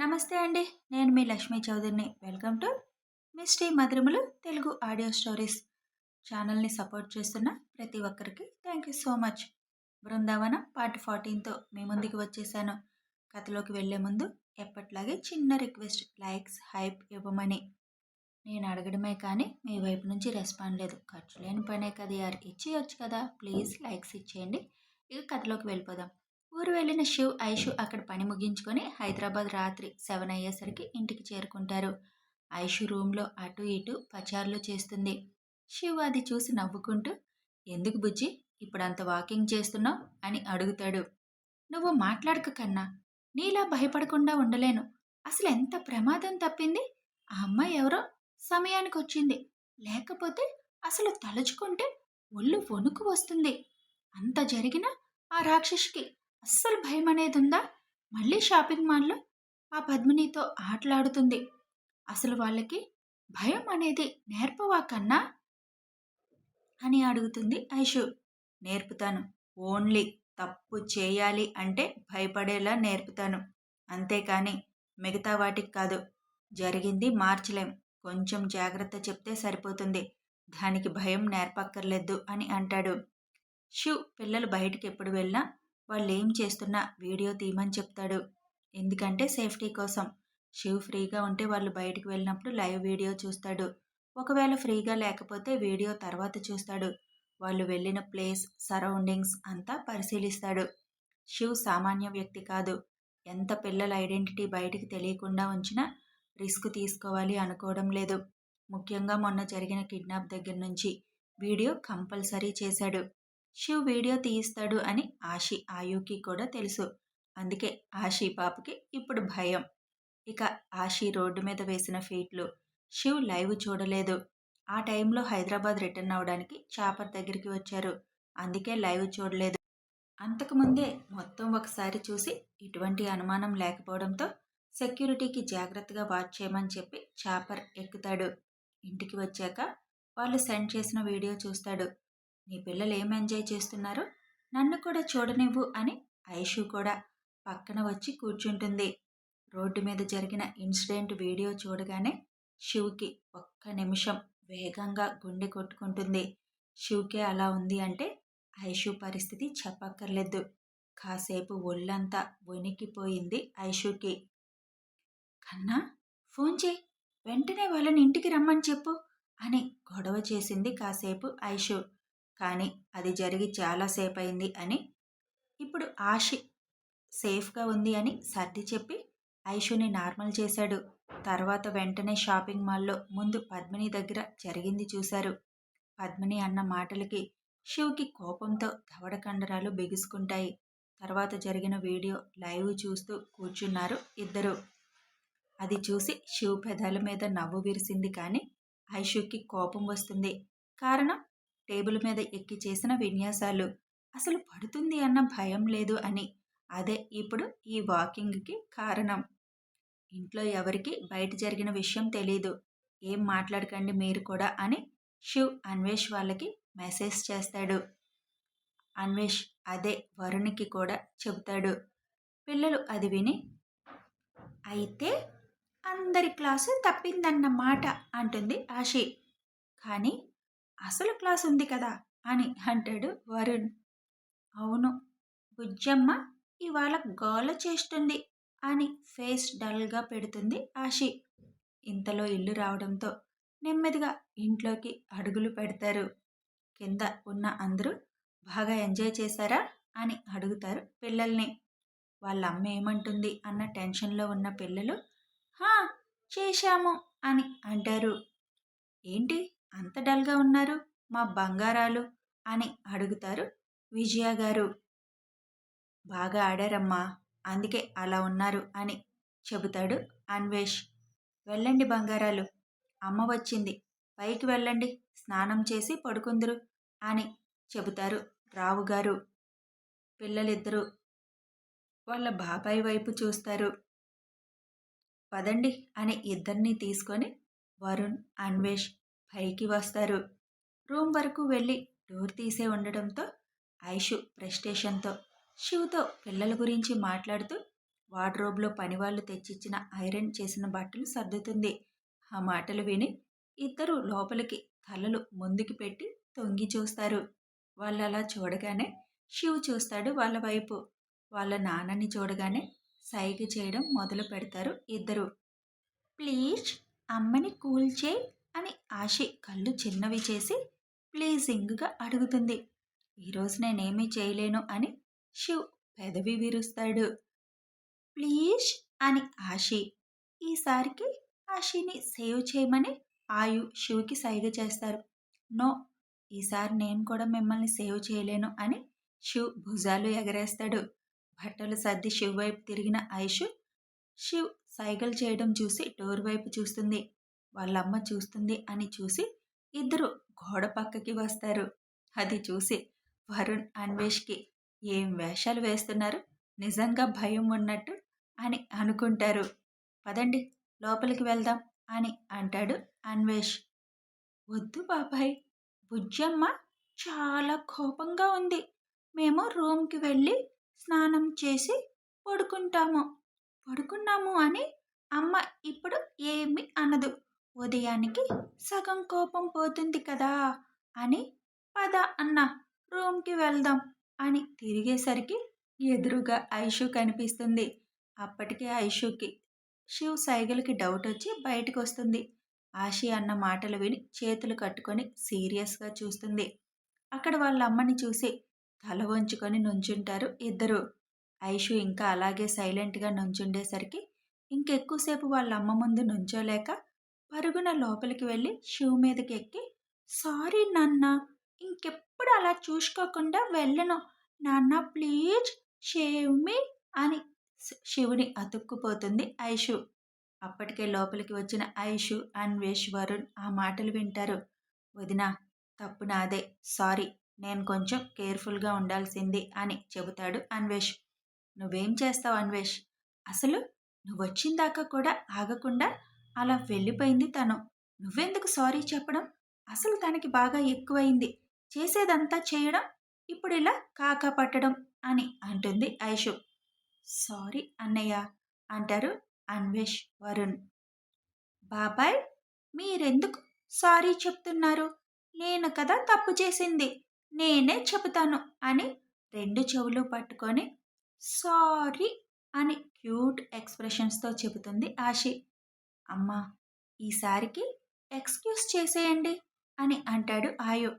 నమస్తే అండి నేను మీ లక్ష్మీ చౌదరిని. వెల్కమ్ టు మిస్టీ మధురములు తెలుగు ఆడియో స్టోరీస్. ఛానల్ని సపోర్ట్ చేస్తున్న ప్రతి ఒక్కరికి thank you so much. Brindavanam part ఫార్టీన్తో మీ ముందుకు వచ్చేసాను. కథలోకి వెళ్ళే ముందు ఎప్పట్లాగే చిన్న రిక్వెస్ట్ లైక్స్ హైప్ ఇవ్వమని. నేను అడగడమే కానీ మీ వైపు నుంచి రెస్పాండ్ లేదు. ఖర్చు లేని పనే కదా యార్ ఇచ్చేయచ్చు కదా. ప్లీజ్ లైక్స్ ఇచ్చేయండి. ఇక కథలోకి వెళ్ళిపోదాం. ఊరు వెళ్ళిన శివ్ ఐషు అక్కడ పని ముగించుకొని హైదరాబాద్ రాత్రి సెవెన్ అయ్యేసరికి ఇంటికి చేరుకుంటారు. ఐషు రూమ్లో అటు ఇటు పచారులు చేస్తుంది. శివ్ అది చూసి నవ్వుకుంటూ ఎందుకు బుజ్జి ఇప్పుడంత వాకింగ్ చేస్తున్నావు? అని అడుగుతాడు. నువ్వు మాట్లాడక కన్నా నీలా భయపడకుండా ఉండలేను. అసలు ఎంత ప్రమాదం తప్పింది? ఆ అమ్మాయి ఎవరో సమయానికి వచ్చింది లేకపోతే అసలు తలుచుకుంటే ఒళ్ళు వణుకు వస్తుంది. అంత జరిగినా ఆ రాక్షసికి అస్సలు భయం అనేది ఉందా మళ్ళీ షాపింగ్ మాల్లో ఆ పద్మినితో ఆటలాడుతుంది. అసలు వాళ్ళకి భయం అనేది నేర్పవా కన్నా అని అడుగుతుంది ఐషు. నేర్పుతాను. ఓన్లీ తప్పు చేయాలి అంటే భయపడేలా నేర్పుతాను. అంతేకాని మిగతా వాటికి కాదు. జరిగింది మార్చలేం. కొంచెం జాగ్రత్త చెప్తే సరిపోతుంది. దానికి భయం నేర్పక్కర్లేదు అని అంటాడు. షివ్ పిల్లలు బయటికి ఎప్పుడు వెళ్ళినా వాళ్ళు ఏం చేస్తున్నా వీడియో తీయమని చెప్తాడు. ఎందుకంటే సేఫ్టీ కోసం. శివ్ ఫ్రీగా ఉంటే వాళ్ళు బయటికి వెళ్ళినప్పుడు లైవ్ వీడియో చూస్తాడు. ఒకవేళ ఫ్రీగా లేకపోతే వీడియో తర్వాత చూస్తాడు. వాళ్ళు వెళ్ళిన ప్లేస్ సరౌండింగ్స్ అంతా పరిశీలిస్తాడు. శివ్ సామాన్య వ్యక్తి కాదు. ఎంత పిల్లల ఐడెంటిటీ బయటికి తెలియకుండా ఉంచినా రిస్క్ తీసుకోవాలి అనుకోవడం లేదు. ముఖ్యంగా మొన్న జరిగిన కిడ్నాప్ దగ్గర నుంచి వీడియో కంపల్సరీ చేశాడు. శివ్ వీడియో తీయిస్తాడు అని ఆషి ఆయుకి కూడా తెలుసు. అందుకే ఆషి పాపకి ఇప్పుడు భయం. ఇక ఆషి రోడ్డు మీద వేసిన ఫీట్లు. శివ్ లైవ్ చూడలేదు. ఆ టైంలో హైదరాబాద్ రిటర్న్ అవడానికి చాపర్ దగ్గరికి వచ్చారు. అందుకే లైవ్ చూడలేదు. అంతకుముందే మొత్తం ఒకసారి చూసి ఇటువంటి అనుమానం లేకపోవడంతో సెక్యూరిటీకి జాగ్రత్తగా వాచ్ చేయమని చెప్పి చాపర్ ఎక్కుతాడు. ఇంటికి వచ్చాక వాళ్ళు సెండ్ చేసిన వీడియో చూస్తాడు. నీ పిల్లలు ఏం ఎంజాయ్ చేస్తున్నారో? నన్ను కూడా చూడనివ్వు అని ఐషు కూడా పక్కన వచ్చి కూర్చుంటుంది. రోడ్డు మీద జరిగిన ఇన్సిడెంట్ వీడియో చూడగానే శివ్కి ఒక్క నిమిషం వేగంగా గుండె కొట్టుకుంటుంది. శివ్కే అలా ఉంది అంటే ఐషు పరిస్థితి చెప్పక్కర్లేదు. కాసేపు ఒళ్ళంతా వణికిపోయింది ఐషుకి. కన్నా ఫోన్ చేయి. వెంటనే వాళ్ళని ఇంటికి రమ్మని చెప్పు అని గొడవ చేసింది కాసేపు ఐషు. కానీ అది జరిగి చాలాసేపు అయింది అని ఇప్పుడు ఆషి సేఫ్గా ఉంది అని సర్ది చెప్పి ఐషుని నార్మల్ చేశాడు. తర్వాత వెంటనే షాపింగ్ మాల్లో ముందు పద్మిని దగ్గర జరిగింది చూశారు. పద్మిని అన్న మాటలకి శివ్కి కోపంతో దవడ కండరాలు బిగుసుకుంటాయి. తర్వాత జరిగిన వీడియో లైవ్ చూస్తూ కూర్చున్నారు ఇద్దరు. అది చూసి శివ్ పెదాల మీద నవ్వు విరిసింది కానీ ఐషుకి కోపం వస్తుంది. కారణం టేబుల్ మీద ఎక్కి చేసిన విన్యాసాలు. అసలు పడుతుంది అన్న భయం లేదు అని. అదే ఇప్పుడు ఈ వాకింగ్కి కారణం. ఇంట్లో ఎవరికి బయట జరిగిన విషయం తెలీదు. ఏం మాట్లాడకండి మీరు కూడా అని శివ్ అన్వేష్ వాళ్ళకి మెసేజ్ చేస్తాడు. అన్వేష్ అదే వరుణ్కి కూడా చెబుతాడు. పిల్లలు అది విని అయితే అందరి క్లాసు తప్పిందన్నమాట అంటుంది ఆషి కానీ అసలు క్లాస్ ఉంది కదా అని అంటాడు వరుణ్. అవును బుజ్జమ్మ ఇవాళ గోల చేస్తుంది అని ఫేస్ డల్గా పెడుతుంది ఆషి ఇంతలో ఇల్లు రావడంతో నెమ్మదిగా ఇంట్లోకి అడుగులు పెడతారు. కింద ఉన్న అందరూ బాగా ఎంజాయ్ చేశారా? అని అడుగుతారు పిల్లల్ని. వాళ్ళ అమ్మ ఏమంటుంది అన్న టెన్షన్లో ఉన్న పిల్లలు హా చేశాము అని అంటారు. ఏంటి? అంత డల్గా ఉన్నారు? మా బంగారాలు? అని అడుగుతారు విజయ గారు. బాగా ఆడారమ్మా అందుకే అలా ఉన్నారు అని చెబుతాడు అన్వేష్. వెళ్ళండి బంగారాలు. అమ్మ వచ్చింది. పైకి వెళ్ళండి. స్నానం చేసి పడుకుందరు అని చెబుతారు రావు గారు. పిల్లలిద్దరూ వాళ్ళ బాబాయ్ వైపు చూస్తారు. పదండి అని ఇద్దరిని తీసుకొని వరుణ్ అన్వేష్ పైకి వస్తారు. రూమ్ వరకు వెళ్ళి డోర్ తీసే ఉండడంతో ఐషు ప్రెస్టేషన్తో శివతో పిల్లల గురించి మాట్లాడుతూ వార్డ్రోబ్లో పనివాళ్ళు తెచ్చిచ్చిన ఐరన్ చేసిన బట్టలు సర్దుతుంది. ఆ మాటలు విని ఇద్దరు లోపలికి తలలు ముందుకు పెట్టి తొంగి చూస్తారు. వాళ్ళు అలా చూడగానే శివ్ చూస్తాడు వాళ్ళ వైపు. వాళ్ళ నాన్నని చూడగానే సైగ చేయడం మొదలు పెడతారు ఇద్దరు. ప్లీజ్ అమ్మని కూల్ చేయి. అని ఆశి కళ్ళు చిన్నవి చేసి ప్లీజింగ్గా అడుగుతుంది. ఈరోజు నేనేమీ చేయలేను అని శివ్ పెదవి విరుస్తాడు. ప్లీజ్ అని ఆశి. ఈసారికి ఆశిని సేవ్ చేయమని ఆయు శివుకి సైగ చేస్తారు. నో ఈసారి నేను కూడా మిమ్మల్ని సేవ్ చేయలేను అని శివ్ భుజాలు ఎగరేస్తాడు. బట్టలు సర్ది శివ్ వైపు తిరిగిన ఐషు శివ్ సైగలు చేయడం చూసి డోర్ వైపు చూస్తుంది. వాళ్ళమ్మ చూస్తుంది అని చూసి ఇద్దరు గోడ పక్కకి వస్తారు. అది చూసి వరుణ్ అన్వేష్కి ఏం వేషాలు వేస్తున్నారు? నిజంగా భయం ఉన్నట్టు అని అనుకుంటారు. పదండి లోపలికి వెళ్దాం అని అంటాడు అన్వేష్. వద్దు బాబాయ్ బుజ్జమ్మ చాలా కోపంగా ఉంది. మేము రూమ్కి వెళ్ళి స్నానం చేసి పడుకుంటాము. పడుకున్నాము అని అమ్మ ఇప్పుడు ఏమి అనదు. ఉదయానికి సగం కోపం పోతుంది కదా అని పద అన్న రూమ్కి వెళ్దాం అని తిరిగేసరికి ఎదురుగా ఐషు కనిపిస్తుంది. అప్పటికే ఐషుకి శివ్ సైగలకి డౌట్ వచ్చి బయటకు వస్తుంది ఆశి అన్న మాటలు విని చేతులు కట్టుకొని సీరియస్గా చూస్తుంది. అక్కడ వాళ్ళ అమ్మని చూసి తల వంచుకొని నుంచుంటారు ఇద్దరు. ఐషు ఇంకా అలాగే సైలెంట్గా నుంచుండేసరికి ఇంకెక్కువసేపు వాళ్ళ అమ్మ ముందు నుంచోలేక పరుగున లోపలికి వెళ్ళి శివ్ మీదకి ఎక్కి సారీ నాన్న ఇంకెప్పుడు అలా చూసుకోకుండా వెళ్ళను. నాన్న ప్లీజ్ షేవ్ మీ అని శివుని అతుక్కుపోతుంది ఐషు. అప్పటికే లోపలికి వచ్చిన ఐషు అన్వేష్ వరుణ్ ఆ మాటలు వింటారు. వదిన తప్పు నాదే. సారీ నేను కొంచెం కేర్ఫుల్గా ఉండాల్సింది అని చెబుతాడు అన్వేష్. నువ్వేం చేస్తావు అన్వేష్? అసలు నువ్వు వచ్చిందాకా కూడా ఆగకుండా అలా వెళ్ళిపోయింది తను. నువ్వెందుకు సారీ చెప్పడం? అసలు తనకి బాగా ఎక్కువైంది. చేసేదంతా చేయడం ఇప్పుడు ఇలా కాకా పట్టడం అని అంటుంది ఐషు. సారీ అన్నయ్య అంటారు అన్వేష్ వరుణ్. బాబాయ్ మీరెందుకు సారీ చెప్తున్నారు? నేను కదా తప్పు చేసింది. నేనే చెబుతాను అని రెండు చెవులు పట్టుకొని సారీ అని క్యూట్ ఎక్స్ప్రెషన్స్తో చెబుతుంది ఆశి. అమ్మా ఈసారికి ఎక్స్క్యూజ్ చేసేయండి అని అంటాడు ఆయు.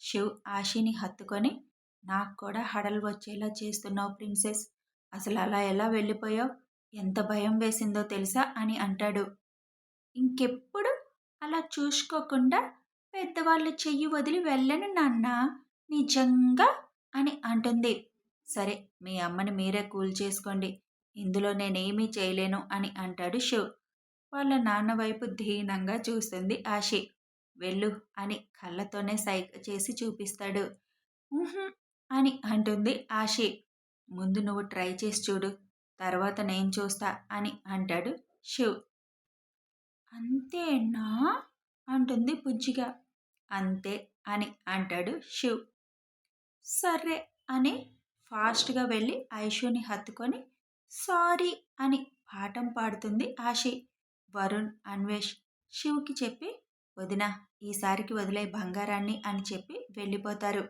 శివ్ ఆశిని హత్తుకొని నాకు కూడా హడలు వచ్చేలా చేస్తున్నావు ప్రిన్సెస్. అసలు అలా ఎలా వెళ్ళిపోయావు? ఎంత భయం వేసిందో తెలుసా? అని అంటాడు. ఇంకెప్పుడు అలా చూసుకోకుండా పెద్దవాళ్ళు చెయ్యి వదిలి వెళ్ళను నాన్న నిజంగా? అని అంటుంది. సరే మీ అమ్మని మీరే కూల్ చేసుకోండి. ఇందులో నేనేమీ చేయలేను అని అంటాడు శివ్. వాళ్ళ నాన్న వైపు దీనంగా చూస్తుంది ఆశి. వెళ్ళు అని కళ్ళతోనే సైక్ చేసి చూపిస్తాడు. అని అంటుంది ఆశి. ముందు నువ్వు ట్రై చేసి చూడు. తర్వాత నేను చూస్తా అని అంటాడు శివ్. అంతేనా? అంటుంది బుజ్జిగా. అంతే అని అంటాడు శివ్. సరే అని ఫాస్ట్గా వెళ్ళి ఐషుని హత్తుకొని సారీ అని పాఠం పాడుతుంది ఆశి. వరుణ్ అన్వేష్ శివుకి చెప్పి వదిన ఈసారికి వదిలే బంగారాన్ని అని చెప్పి వెళ్ళిపోతారు.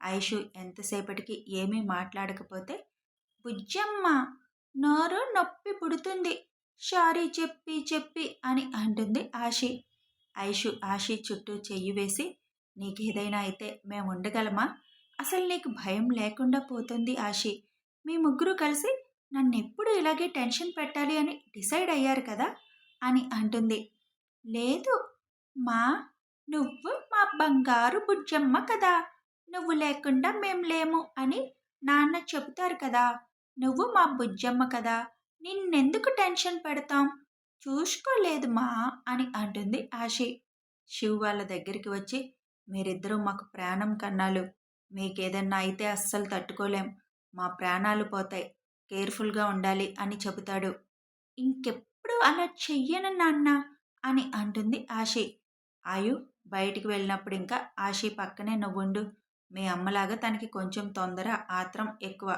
ఐషు ఎంతసేపటికి ఏమీ మాట్లాడకపోతే బుజ్జమ్మ నోరు నొప్పి పుడుతుంది షారీ చెప్పి చెప్పి అని అంటుంది ఆశి. ఐషు ఆశి చుట్టూ చెయ్యి వేసి నీకేదైనా అయితే మేము ఉండగలమా? అసలు నీకు భయం లేకుండా పోతుంది ఆశి. మీ ముగ్గురు కలిసి నన్ను ఎప్పుడు ఇలాగే టెన్షన్ పెట్టాలి అని డిసైడ్ అయ్యారు కదా. అని అంటుంది. లేదు మా నువ్వు మా బంగారు బుజ్జమ్మ కదా నువ్వు లేకుండా మేం లేము అని నాన్న చెబుతారు కదా నువ్వు మా బుజ్జమ్మ కదా నిన్నెందుకు టెన్షన్ పెడతాం? చూసుకోలేదు మా అని అంటుంది ఆశి. శివ్ వాళ్ళ దగ్గరికి వచ్చి మీరిద్దరూ మాకు ప్రాణం కన్నాలు మీకేదన్నా అయితే అస్సలు తట్టుకోలేం మా ప్రాణాలు పోతాయి కేర్ఫుల్గా ఉండాలి అని చెబుతాడు. ఇంకెప్పుడు అలా చెయ్యను నాన్న అని అంటుంది ఆశి. ఆయు బయటికి వెళ్ళినప్పుడు ఇంకా ఆషి పక్కనే నువ్వుండు. మీ అమ్మలాగా తనకి కొంచెం తొందర ఆత్రం ఎక్కువ.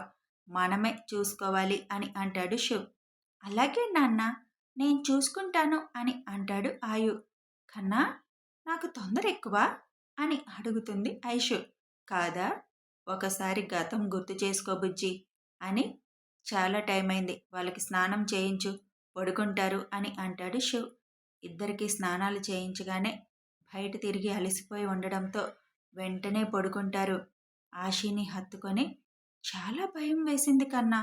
మనమే చూసుకోవాలి అని అంటాడు శివ్. అలాగే నాన్న నేను చూసుకుంటాను అని అంటాడు ఆయు. కన్నా నాకు తొందర ఎక్కువ అని అడుగుతుంది ఐషు కాదా ఒకసారి గతం గుర్తు చేసుకోబుజ్జి అని. చాలా టైం అయింది వాళ్ళకి స్నానం చేయించు. పడుకుంటారు అని అంటాడు శివ్. ఇద్దరికి స్నానాలు చేయించగానే బయట తిరిగి అలసిపోయి ఉండడంతో వెంటనే పడుకుంటారు. ఆశీని హత్తుకొని చాలా భయం వేసింది కన్నా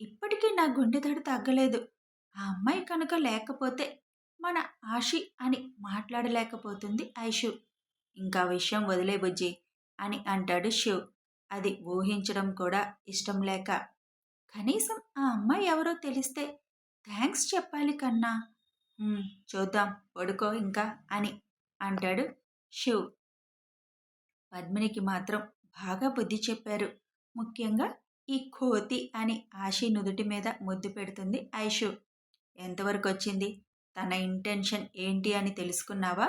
ఇప్పటికీ నా గుండె దడు తగ్గలేదు. ఆ అమ్మాయి కనుక లేకపోతే మన ఆశి అని మాట్లాడలేకపోతుంది ఐషు. ఇంకా విషయం వదిలే బుజ్జి అని అంటాడు శివ్. అది ఊహించడం కూడా ఇష్టం లేక. కనీసం ఆ అమ్మాయి ఎవరో తెలిస్తే థ్యాంక్స్ చెప్పాలి కన్నా చూద్దాం పడుకో ఇంకా అని అంటాడు శివ్. పద్మినికి మాత్రం బాగా బుద్ధి చెప్పారు. ముఖ్యంగా ఈ కోతి అని ఆశీ నుదుటి మీద ముద్దు పెడుతుంది ఐషు. ఎంతవరకు వచ్చింది? తన ఇంటెన్షన్ ఏంటి అని తెలుసుకున్నావా?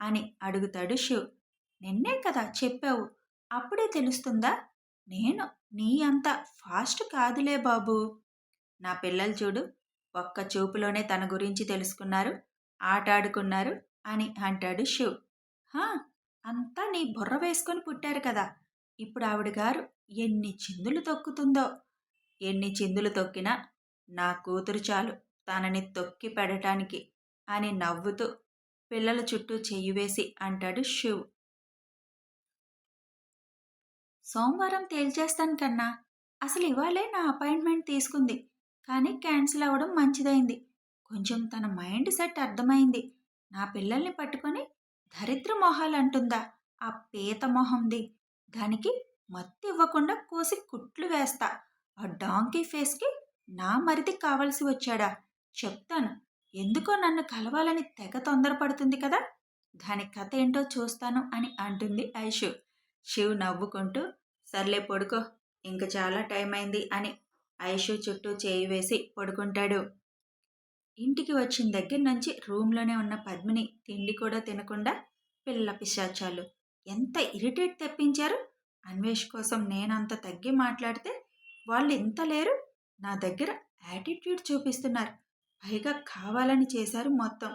అని అడుగుతాడు శివ్. నిన్నే కదా చెప్పావు. అప్పుడే తెలుస్తుందా? నేను నీ అంత ఫాస్ట్ కాదులే బాబు. నా పిల్లలు చూడు ఒక్క చూపులోనే తన గురించి తెలుసుకున్నారు. ఆటాడుకున్నారు అని అంటాడు శివ్. హా అంతా నీ బుర్ర వేసుకొని పుట్టారు కదా. ఇప్పుడు ఆవిడ గారు ఎన్ని చిందులు తొక్కుతుందో. ఎన్ని చిందులు తొక్కినా నా కూతురు చాలు తనని తొక్కి పెడటానికి అని నవ్వుతూ పిల్లల చుట్టూ చెయ్యి వేసి అంటాడు శివ్. సోమవారం తేల్చేస్తాను కన్నా అసలు ఇవాళే నా అపాయింట్మెంట్ తీసుకుంది. కానీ క్యాన్సిల్ అవ్వడం మంచిదైంది. కొంచెం తన మైండ్ సెట్ అర్థమైంది. నా పిల్లల్ని పట్టుకొని దరిద్ర మొహాలు అంటుందా ఆ పీత మొహంది. దానికి మత్తి ఇవ్వకుండా కోసి కుట్లు వేస్తా. ఆ డాంకీ ఫేస్కి నా మరిది కావలసి వచ్చాడా? చెప్తాను. ఎందుకో నన్ను కలవాలని తెగ తొందరపడుతుంది కదా? దాని కథ ఏంటో చూస్తాను అని అంటుంది ఐషు. శివ్ నవ్వుకుంటూ సర్లే పడుకో ఇంక చాలా టైం అయింది అని ఐషు చుట్టూ చేయి వేసి పడుకుంటాడు. ఇంటికి వచ్చిన దగ్గర నుంచి రూమ్లోనే ఉన్న పద్మిని తిండి కూడా తినకుండా పిల్ల పిశాచాలు. ఎంత ఇరిటేట్ తెప్పించారు? అన్వేష్ కోసం నేనంత తగ్గి మాట్లాడితే వాళ్ళు ఇంత లేరు? నా దగ్గర యాటిట్యూడ్ చూపిస్తున్నారు. పైగా కావాలని చేశారు మొత్తం.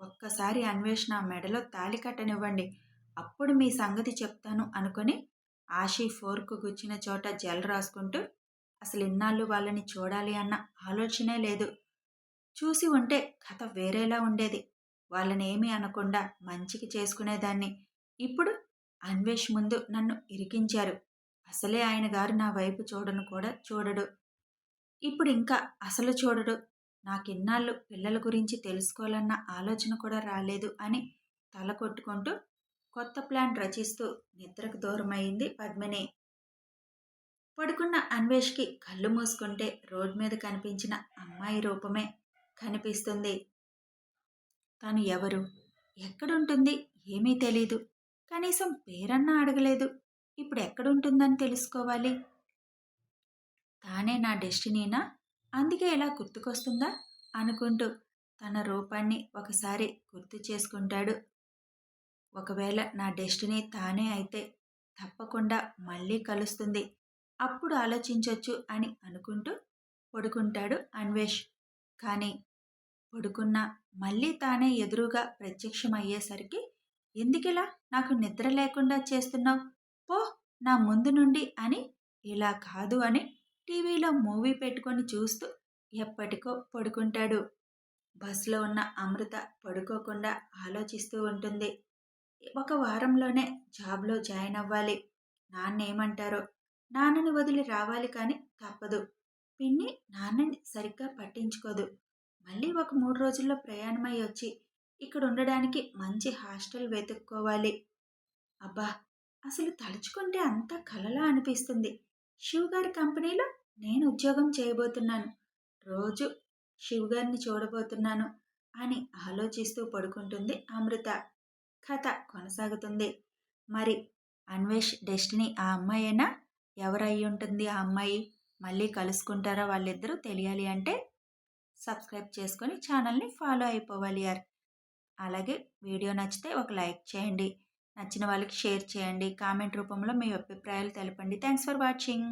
ఒక్కసారి అన్వేషణ మెడలో తాలి కట్టనివ్వండి. అప్పుడు మీ సంగతి చెప్తాను అనుకుని ఆశీ ఫోర్కు గుచ్చిన చోట జెల్ రాసుకుంటూ అసలు ఇన్నాళ్ళు వాళ్ళని చూడాలి అన్న ఆలోచనే లేదు. చూసి ఉంటే కథ వేరేలా ఉండేది. వాళ్ళని ఏమీ అనకుండా మంచికి చేసుకునేదాన్ని. ఇప్పుడు అన్వేష్ ముందు నన్ను ఇరికించారు. అసలే ఆయన గారు నా వైపు చూడను కూడా చూడడు. ఇప్పుడు ఇంకా అసలు చూడడు. నాకిన్నాళ్ళు పిల్లల గురించి తెలుసుకోవాలన్న ఆలోచన కూడా రాలేదు అని తల కొట్టుకుంటూ కొత్త ప్లాన్ రచిస్తూ నిద్రకు దూరమైంది పద్మిని. పడుకున్న అన్వేష్కి కళ్ళు మూసుకుంటే రోడ్ మీద కనిపించిన అమ్మాయి రూపమే కనిపిస్తుంది. తను ఎవరు? ఎక్కడుంటుంది? ఏమీ తెలీదు. కనీసం పేరన్నా అడగలేదు. ఇప్పుడు ఎక్కడుంటుందని తెలుసుకోవాలి. తానే నా డెస్టినీనా? అందుకే ఎలా గుర్తుకొస్తుందా? అనుకుంటూ తన రూపాన్ని ఒకసారి గుర్తు చేసుకుంటాడు. ఒకవేళ నా డెస్టినీ తానే అయితే తప్పకుండా మళ్ళీ కలుస్తుంది. అప్పుడు ఆలోచించవచ్చు అని అనుకుంటూ పడుకుంటాడు అన్వేష్. కానీ పడుకున్న మళ్ళీ తానే ఎదురుగా ప్రత్యక్షమయ్యేసరికి ఎందుకిలా? నాకు నిద్ర లేకుండా చేస్తున్నావు? పో నా ముందు నుండి అని ఇలా కాదు అని టీవీలో మూవీ పెట్టుకొని చూస్తూ ఎప్పటికో పడుకుంటాడు. బస్సులో ఉన్న అమృత పడుకోకుండా ఆలోచిస్తూ ఉంటుంది. ఒక వారంలోనే జాబ్లో జాయిన్ అవ్వాలి. నాన్న ఏమంటారో నాన్నని వదిలి రావాలి కానీ తప్పదు. పిన్ని నాన్నని సరిగ్గా పట్టించుకోదు. మళ్ళీ ఒక మూడు రోజుల్లో ప్రయాణమై వచ్చి ఇక్కడ ఉండడానికి మంచి హాస్టల్ వెతుక్కోవాలి. అబ్బా! అసలు తలుచుకుంటే అంతా కలలా అనిపిస్తుంది. శివ్ గారి కంపెనీలో నేను ఉద్యోగం చేయబోతున్నాను. రోజు శివ్ గారిని చూడబోతున్నాను అని ఆలోచిస్తూ పడుకుంటుంది అమృత. కథ కొనసాగుతుంది. మరి అన్వేష్ డెస్టినీ ఆ అమ్మాయేనా? ఎవరై ఉంటుంది? ఆ అమ్మాయి మళ్ళీ కలుసుకుంటారా వాళ్ళిద్దరూ? తెలియాలి అంటే సబ్స్క్రైబ్ చేసుకొని ఛానల్ని ఫాలో అయిపోవాలి యార్. అలాగే వీడియో నచ్చితే ఒక లైక్ చేయండి. నచ్చిన వాళ్ళకి షేర్ చేయండి. కామెంట్ రూపంలో మీ అభిప్రాయాలు తెలపండి. Thanks for watching.